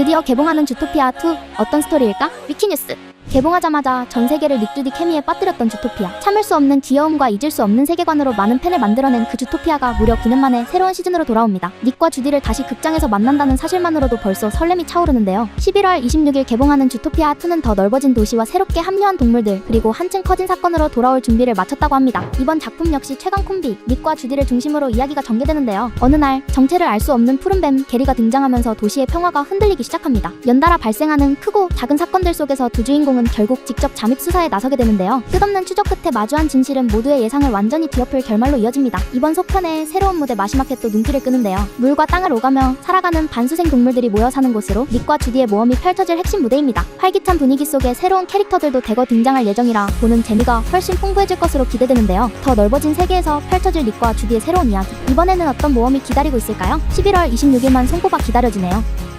드디어 개봉하는 주토피아 2 어떤 스토리일까? 위키뉴스 개봉하자마자 전 세계를 닉주디 케미에 빠뜨렸던 주토피아. 참을 수 없는 귀여움과 잊을 수 없는 세계관으로 많은 팬을 만들어낸 그 주토피아가 무려 9년 만에 새로운 시즌으로 돌아옵니다. 닉과 주디를 다시 극장에서 만난다는 사실만으로도 벌써 설렘이 차오르는데요. 11월 26일 개봉하는 주토피아 2는 더 넓어진 도시와 새롭게 합류한 동물들 그리고 한층 커진 사건으로 돌아올 준비를 마쳤다고 합니다. 이번 작품 역시 최강 콤비 닉과 주디를 중심으로 이야기가 전개되는데요. 어느 날 정체를 알 수 없는 푸른뱀 게리가 등장하면서 도시의 평화가 흔들리기 시작합니다. 연달아 발생하는 크고 작은 사건들 속에서 두 주인공 은 결국 직접 잠입 수사에 나서게 되는데요. 끝없는 추적 끝에 마주한 진실은 모두의 예상을 완전히 뒤엎을 결말로 이어집니다. 이번 속편의 새로운 무대 또 눈길을 끄는데요. 물과 땅을 오가며 살아가는 반수생 동물들이 모여 사는 곳으로 닉과 주디의 모험이 펼쳐질 핵심 무대입니다. 활기찬 분위기 속에 새로운 캐릭터들도 대거 등장할 예정이라 보는 재미가 훨씬 풍부해질 것으로 기대되는데요. 더 넓어진 세계에서 펼쳐질 닉과 주디의 새로운 이야기. 이번에는 어떤 모험이 기다리고 있을까요? 11월 26일만 손꼽아 기다려지네요